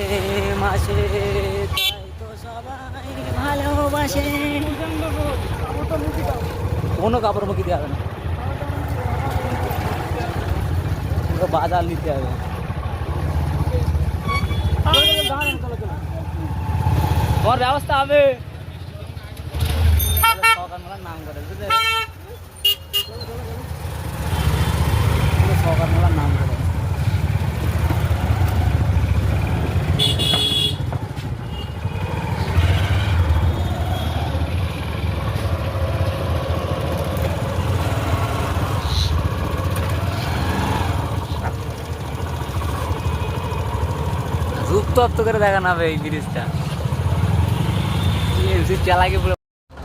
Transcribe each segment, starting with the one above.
প্রেম আসে কোনো কাপড় মুখি দেওয়া হবে না। বাজার নিতে হবে। তোমার ব্যবস্থা হবে। নাম করে, বুঝলে? নাম করে। করে এই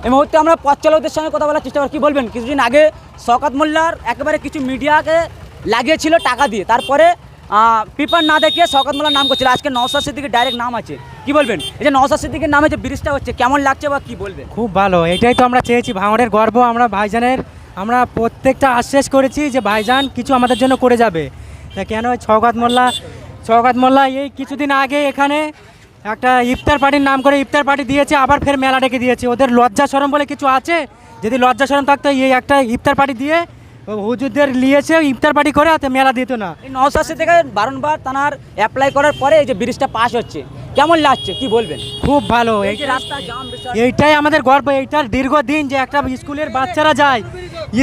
এই মুহূর্তে আমরা পথ চালকদের সঙ্গে কথা বলার চেষ্টা কি বলবেন? কিছুদিন আগে শওকত মোল্লার একেবারে কিছু মিডিয়াকে লাগিয়েছিল টাকা দিয়ে। তারপরে পেপার না দেখিয়ে শওকত মোল্লার নাম করছিল। আজকে নওসাদ সিদ্দিকের ডাইরেক্ট নাম আছে। কি বলবেন? এই যে নওসাদ সিদ্দিকের নামে যে ব্রিজটা হচ্ছে, কেমন লাগছে বা কি বলবেন? খুব ভালো, এটাই তো আমরা চেয়েছি। ভাঙড়ের গর্ব আমরা ভাইজানের, আমরা প্রত্যেকটা আশ্বাস করেছি যে ভাইজান কিছু আমাদের জন্য করে যাবে। তা কেন ছগাত মোল্লা ছগাত মোল্লা এই কিছুদিন আগে এখানে একটা ইফতার পার্টির নাম করে ইফতার পার্টি দিয়েছে, আবার ফের মেলা ডেকে দিয়েছে। ওদের লজ্জা সরম বলে কিছু আছে? যদি লজ্জা সরম থাকতো এই একটা ইফতার পার্টি দিয়ে হুজুরদের নিয়েছে ইফতার পার্টি করে হাতে মেলা দিত না। এই নওসাদ সিদ্দিকের বারংবার তানার অ্যাপ্লাই করার পরে এই যে ব্রিজটা পাস হচ্ছে। কেমন লাগছে? কি বলবেন? খুব ভালো। এই এই রাস্তা জাম এইটাই আমাদের গর্ব। এইটার দীর্ঘদিন যে একটা স্কুলের বাচ্চারা যায়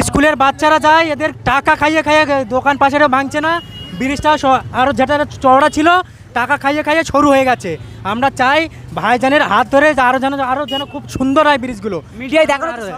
স্কুলের বাচ্চারা যায় এদের টাকা খাইয়ে খাইয়ে দোকান পাশেরও ভাঙছে না। ব্রিজটা আরও যেটা চওড়া ছিল টাকা খাইয়ে খাইয়ে সরু হয়ে গেছে। আমরা চাই ভাইজানের হাত ধরে আরও যেন আরও যেন খুব সুন্দর হয় ব্রিজগুলো। মিডিয়ায় দেখানো করছে।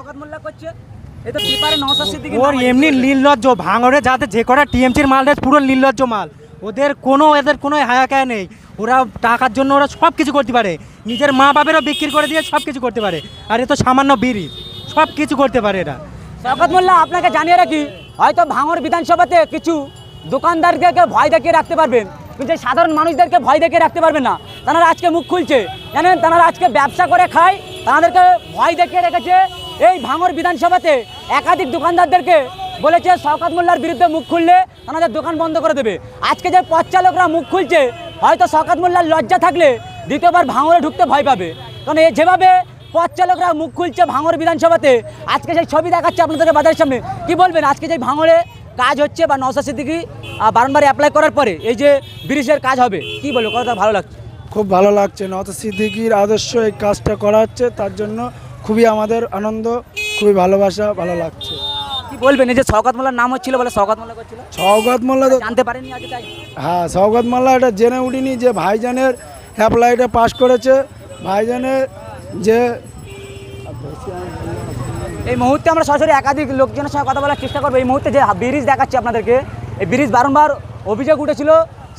ওর এমনি? নির্লজ্জ ভাঙড়ে যাতে যে কটা টিএমসির মাল দেয় পুরো নির্লজ্জ মাল। ওদের কোনো এদের কোনো হায়াকায় নেই। ওরা টাকার জন্য ওরা সব কিছু করতে পারে। নিজের মা বাপেরও বিক্রি করে দিয়ে সব কিছু করতে পারে। আর এ তো সামান্য বিড়ি। সব কিছু করতে পারে এরা। শওকত মোল্লা আপনাকে জানিয়ে রাখি হয়তো ভাঙর বিধানসভাতে কিছু দোকানদারকে ভয় দেখিয়ে রাখতে পারবেন কিন্তু সাধারণ মানুষদেরকে ভয় দেখিয়ে রাখতে পারবেন না। তারা আজকে মুখ খুলছে। জানেন তারা আজকে ব্যবসা করে খায় তাদেরকে ভয় দেখিয়ে রেখেছে এই ভাঙর বিধানসভাতে একাধিক দোকানদারদেরকে বলেছে শওকত মোল্লার বিরুদ্ধে মুখ খুললে তাদের দোকান বন্ধ করে দেবে। আজকে যে পথ চালকরা মুখ খুলছে, হয়তো শওকত মোল্লার লজ্জা থাকলে দ্বিতীয়বার ভাঙরে ঢুকতে ভয় পাবে। কারণ এ যেভাবে পথ চালকরা মুখ খুলছে ভাঙর বিধানসভাতে, আজকে সেই ছবি দেখাচ্ছে আপনাদের বাজারের সামনে। কি বলবেন? আজকে যে ভাঙরে কাজ হচ্ছে বা নওসা সিদ্দিকি বারংবার অ্যাপ্লাই করার পরে এই যে ব্রিজের কাজ হবে, কি বলব? কথা ভালো লাগছে? খুব ভালো লাগছে। নত সিদ্দিকির আদর্শ এই কাজটা করা হচ্ছে, তার জন্য খুবই আমাদের আনন্দ খুবই ভালোবাসা ভালো লাগছে। কি বলবেন এই যে শওকত মোল্লার নাম হচ্ছিল বলে শওকত মোল্লা করছিল? সৌগত মোল্লা তো জানতে পারেননি আগে তাই। হ্যাঁ সৌগত মোল্লা এটা জেনে উঠিনি যে ভাইজানের অ্যাপ্লাইটা পাস করেছে। ভাইজানের যে এই মুহূর্তে আমরা সরাসরি একাধিক লোকজনের সঙ্গে কথা বলার চেষ্টা করব। এই মুহূর্তে যে ব্রিজ দেখাচ্ছি আপনাদেরকে এই ব্রিজ বারংবার অভিযোগ উঠেছিল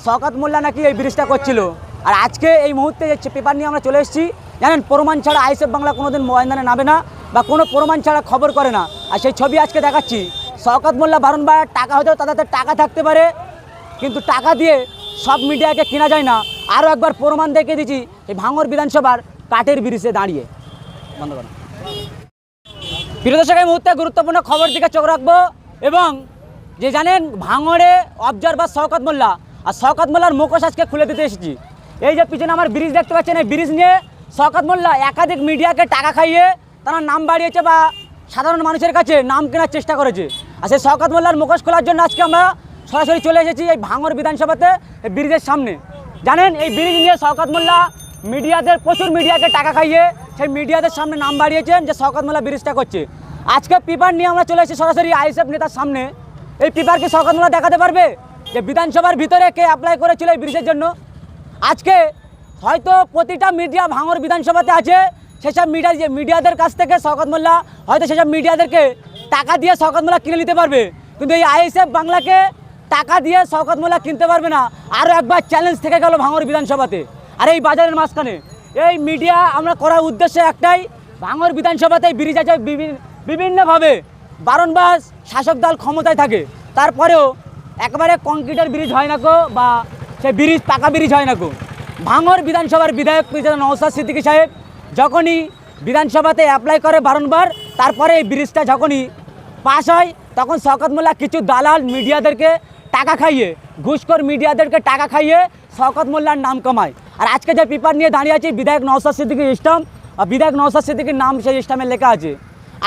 শওকত মোল্লা নাকি এই ব্রিজটা করছিল। আর আজকে এই মুহূর্তে যে পেপার নিয়ে আমরা চলে এসেছি জানেন, প্রমাণ ছাড়া আইসএফ বাংলা কোনোদিন ময়দানে নামে না বা কোনো প্রমাণ ছাড়া খবর করে না। আর সেই ছবি আজকে দেখাচ্ছি। শওকত মোল্লা বারংবার টাকা হয়তো তাদের টাকা থাকতে পারে, কিন্তু টাকা দিয়ে সব মিডিয়াকে কেনা যায় না। আরও একবার প্রমাণ দেখে দিচ্ছি, এই ভাঙর বিধানসভার কাঠের ব্রিজে দাঁড়িয়ে। বন্ধ করো প্রিয় দর্শক, এই মুহূর্তে গুরুত্বপূর্ণ খবর দিকে চোখ রাখব এবং যে জানেন, ভাঙড়ে অবজারভার শওকত মোল্লা। আর শওকত মোল্লার মুখোশ আজকে খুলে দিতে এসেছি। এই যে পিছনে আমার ব্রিজ দেখতে পাচ্ছেন, এই ব্রিজ নিয়ে শওকত মোল্লা একাধিক মিডিয়াকে টাকা খাইয়ে তারা নাম বাড়িয়েছে বা সাধারণ মানুষের কাছে নাম কেনার চেষ্টা করেছে। আর সেই শওকত মোল্লার মুখোশ খোলার জন্য আজকে আমরা সরাসরি চলে এসেছি এই ভাঙর বিধানসভাতে ব্রিজের সামনে। জানেন, এই ব্রিজ নিয়ে শওকত মোল্লা মিডিয়াদের, প্রচুর মিডিয়াকে টাকা খাইয়ে সেই মিডিয়াদের সামনে নাম বাড়িয়েছেন যে শওকত মোল্লা ব্রিজটা করছে। আজকে পেপার নিয়ে আমরা চলে এসেছি সরাসরি আইএসএফ নেতার সামনে। এই পেপার কি শওকত মোল্লা দেখাতে পারবে? যে বিধানসভার ভিতরে কে অ্যাপ্লাই করেছিল এই ব্রিজের জন্য? আজকে হয়তো প্রতিটা মিডিয়া ভাঙর বিধানসভাতে আছে, সেসব মিডিয়া যে মিডিয়াদের কাছ থেকে শওকত মোল্লা, হয়তো সেসব মিডিয়াদেরকে টাকা দিয়ে শওকত মোল্লা কিনে নিতে পারবে। কিন্তু এই আইএসএফ বাংলাকে টাকা দিয়ে শওকত মোল্লা কিনতে পারবে না। আরও একবার চ্যালেঞ্জ থেকে গেল ভাঙর বিধানসভাতে। আর এই বাজারের মাঝখানে, এই মিডিয়া আমরা করার উদ্দেশ্য একটাই, ভাঙর বিধানসভাতে ব্রিজ আছে বিভি- বিভিন্নভাবে বারণবাস শাসক দল ক্ষমতায় থাকে। তারপরেও একবারে কংক্রিটের ব্রিজ হয় না কো বা সে ব্রিজ পাকা ব্রিজ হয় না কো ভাঙর বিধানসভার বিধায়ক প্রেসিডেন্ট নওসাদ সিদ্দিকী সাহেব যখনই বিধানসভাতে অ্যাপ্লাই করে বারংবার, তারপরে এই ব্রিজটা যখনই পাস হয়, তখন শওকত মোল্লা কিছু দালাল মিডিয়াদেরকে টাকা খাইয়ে, ঘুষখোর মিডিয়াদেরকে টাকা খাইয়ে শওকত মোল্লার নাম কমায়। আর আজকে যে পেপার নিয়ে দাঁড়িয়ে আছে, বিধায়ক নওসাদ সিদ্দিকির আর বিধায়ক নওসাদ সিদ্দিকীর নাম সেই ইস্টামে লেখা আছে।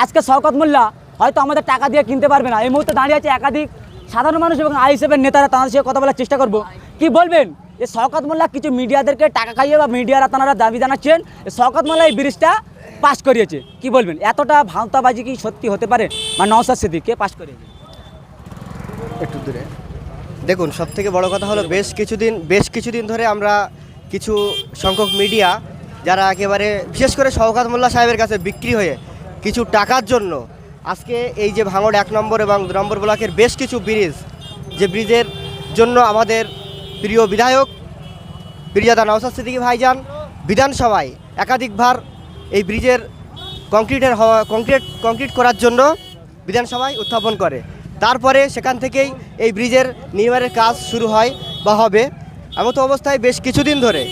আজকে শওকত মোল্লা হয়তো আমাদের টাকা দিয়ে কিনতে পারবে না। এই মুহূর্তে দাঁড়িয়ে আছে একাধিক সাধারণ মানুষ এবং আইএসএফের নেতারা, তাদের সাথে কথা বলার চেষ্টা করব। কি বলবেন? যে শওকত মোল্লা কিছু মিডিয়াদেরকে টাকা খাইয়ে বা মিডিয়ারা তারা দাবি জানাচ্ছেন শওকত মোল্লা এই ব্রিজটা পাস করিয়েছে। কি বলবেন? এতটা ভাঁওতাবাজি কি সত্যি হতে পারে? বা নওসাদ সিদ্দিককে পাশ করিয়েছে? একটু দূরে। দেখুন সব থেকে বড় কথা হলো বেশ কিছুদিন বেশ কিছুদিন ধরে আমরা কিছু সংখ্যক মিডিয়া যারা একেবারে, বিশেষ করে শওকাত মোল্লা সাহেবের কাছে বিক্রি হয়ে কিছু টাকার জন্য আজকে এই যে ভাঙড় এক নম্বর এবং দু নম্বর ব্লকের বেশ কিছু ব্রিজ, যে ব্রিজের জন্য আমাদের প্রিয় বিধায়ক প্রিয়াদা নওসাদ সিদ্দিকী ভাইজান, বিধানসভায় একাধিকবার এই ব্রিজের কংক্রিটের হওয়া, কংক্রিট কংক্রিট করার জন্য বিধানসভায় উত্থাপন করে। তারপরে সেখান থেকেই এই ব্রিজের নির্মাণের কাজ শুরু হয় বা হবে। এমতো অবস্থায় বেশ কিছুদিন ধরে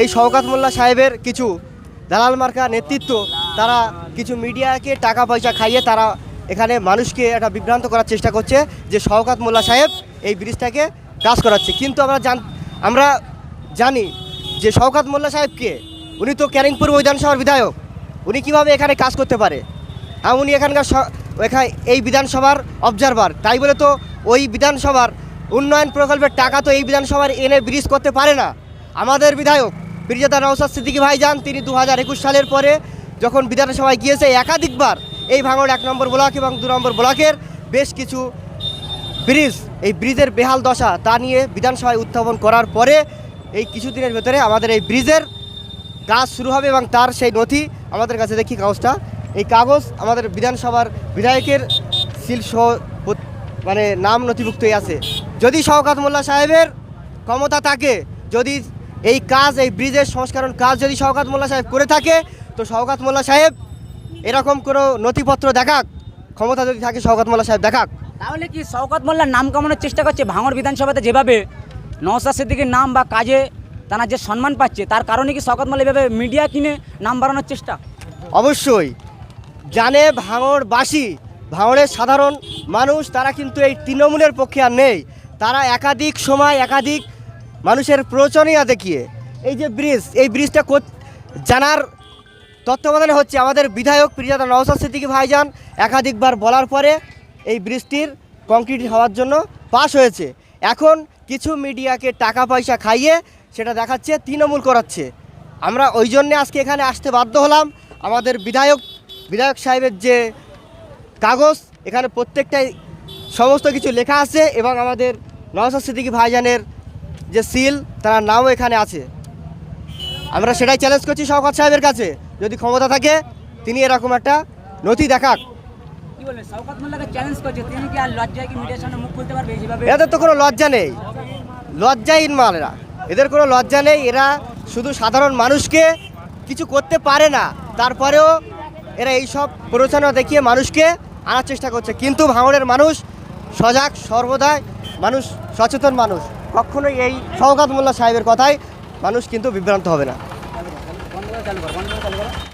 এই শওকাত মোল্লা সাহেবের কিছু দালাল মার্কা নেতৃত্ব, তারা কিছু মিডিয়াকে টাকা পয়সা খাইয়ে তারা এখানে মানুষকে একটা বিভ্রান্ত করার চেষ্টা করছে যে শওকাত মোল্লা সাহেব এই ব্রিজটাকে কাজ করাচ্ছে। কিন্তু আমরা জান, আমরা জানি যে শওকাত মোল্লা সাহেবকে উনি তো ক্যারিংপুর বিধানসভার বিধায়ক। উনি কীভাবে এখানে কাজ করতে পারে? হ্যাঁ উনি এখানকার এখানে, এই বিধানসভার অবজারভার তাই বলে তো ওই বিধানসভার উন্নয়ন প্রকল্পের টাকা তো এই বিধানসভার এনে ব্রিজ করতে পারে না। আমাদের বিধায়ক বীরজাদা নওসাদ সিদ্দিকী ভাইজান তিনি দু হাজার একুশ সালের পরে যখন বিধানসভায় গিয়েছে, একাধিকবার এই ভাঙড় এক নম্বর ব্লক এবং দু নম্বর ব্লকের বেশ কিছু ব্রিজ, এই ব্রিজের বেহাল দশা তা নিয়ে বিধানসভায় উত্থাপন করার পরে এই কিছুদিনের ভেতরে আমাদের এই ব্রিজের কাজ শুরু হবে এবং তার সেই নথি আমাদের কাছে দেখি কাগজটা। এই কাগজ আমাদের বিধানসভার বিধায়কের সিল সহ মানে নাম নথিভুক্তই আছে। যদি শওকাত মোল্লা সাহেবের ক্ষমতা থাকে, যদি এই কাজ, এই ব্রিজের সংস্করণ কাজ যদি শওকাত মোল্লা সাহেব করে থাকে, তো শওকাত মোল্লা সাহেব এরকম কোনো নথিপত্র দেখাক, ক্ষমতা যদি থাকে শওকাত মোল্লা সাহেব দেখাক। তাহলে কি শওকত মোল্লার নাম কামানোর চেষ্টা করছে ভাঙড় বিধানসভাতে যেভাবে? নওসাদ সিদ্দিকির নাম বা কাজে তারা যে সম্মান পাচ্ছে, তার কারণে কি শওকত মোল্লা এভাবে মিডিয়া কিনে নাম বাড়ানোর চেষ্টা? অবশ্যই। জানে ভাঙড়বাসী, ভাঙড়ের সাধারণ মানুষ, তারা কিন্তু এই তৃণমূলের পক্ষে আর নেই। তারা একাধিক সময় একাধিক মানুষের প্রয়োজনীয় দেখিয়ে, এই যে ব্রিজ, এই ব্রিজটা জানার তত্ত্বাবধানে হচ্ছে আমাদের বিধায়ক, প্রিয়াদা নওসাদ সিদ্দিকী ভাইজান। একাধিকবার বলার পরে এই ব্রিজটির কংক্রিট হওয়ার জন্য পাশ হয়েছে। এখন কিছু মিডিয়াকে টাকা পয়সা খাইয়ে সেটা দেখাচ্ছে, তৃণমূল করাচ্ছে। আমরা ওই জন্যে আজকে এখানে আসতে বাধ্য হলাম। আমাদের বিধায়ক বিধায়ক সাহেবের যে কাগজ, এখানে প্রত্যেকটাই সমস্ত কিছু লেখা আছে এবং আমাদের নওসাদ সিদ্দিকী ভাইজানের যে সিল তার নামও এখানে আছে। আমরা সেটাই চ্যালেঞ্জ করছি শওকত সাহেবের কাছে। যদি ক্ষমতা থাকে, তিনি এরকম একটা নথি দেখাক। এদের তো কোনো লজ্জা নেই। লজ্জাহীন মাল এরা এদের কোনো লজ্জা নেই। এরা শুধু সাধারণ মানুষকে কিছু করতে পারে না। তারপরেও এরা এইসব প্ররোচনা দেখিয়ে মানুষকে আনার চেষ্টা করছে। কিন্তু ভাঙড়ের মানুষ সজাগ সর্বদাই মানুষ সচেতন মানুষ। কখনোই এই শওকাত মোল্লা সাহেবের কথায় মানুষ কিন্তু বিভ্রান্ত হবে না।